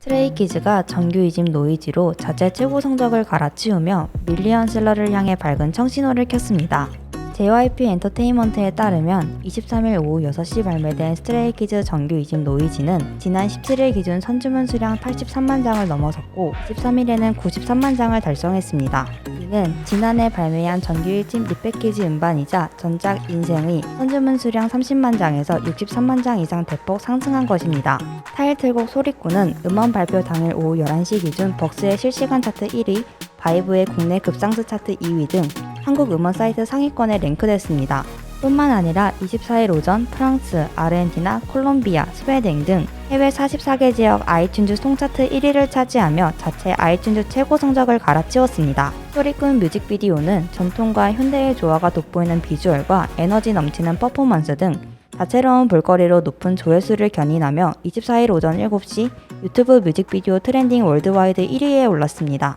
스트레이키즈가 정규 2집 노이지로 자체 최고 성적을 갈아치우며 밀리언 셀러를 향해 밝은 청신호를 켰습니다. JYP 엔터테인먼트에 따르면 23일 오후 6시 발매된 스트레이키즈 정규 2집 노이지는 지난 17일 기준 선주문 수량 83만 장을 넘어섰고 13일에는 93만 장을 달성했습니다. 이는 지난해 발매한 정규 1집 리패키지 음반이자 전작 인생의 선주문 수량 30만 장에서 63만 장 이상 대폭 상승한 것입니다. 타이틀곡 소리꾼은 음원 발표 당일 오후 11시 기준 벅스의 실시간 차트 1위, 바이브의 국내 급상승 차트 2위 등 한국 음원 사이트 상위권에 랭크됐습니다. 뿐만 아니라 24일 오전 프랑스, 아르헨티나, 콜롬비아, 스웨덴 등 해외 44개 지역 아이튠즈 송차트 1위를 차지하며 자체 아이튠즈 최고 성적을 갈아치웠습니다. 소리꾼 뮤직비디오는 전통과 현대의 조화가 돋보이는 비주얼과 에너지 넘치는 퍼포먼스 등 다채로운 볼거리로 높은 조회수를 견인하며 24일 오전 7시 유튜브 뮤직비디오 트렌딩 월드와이드 1위에 올랐습니다.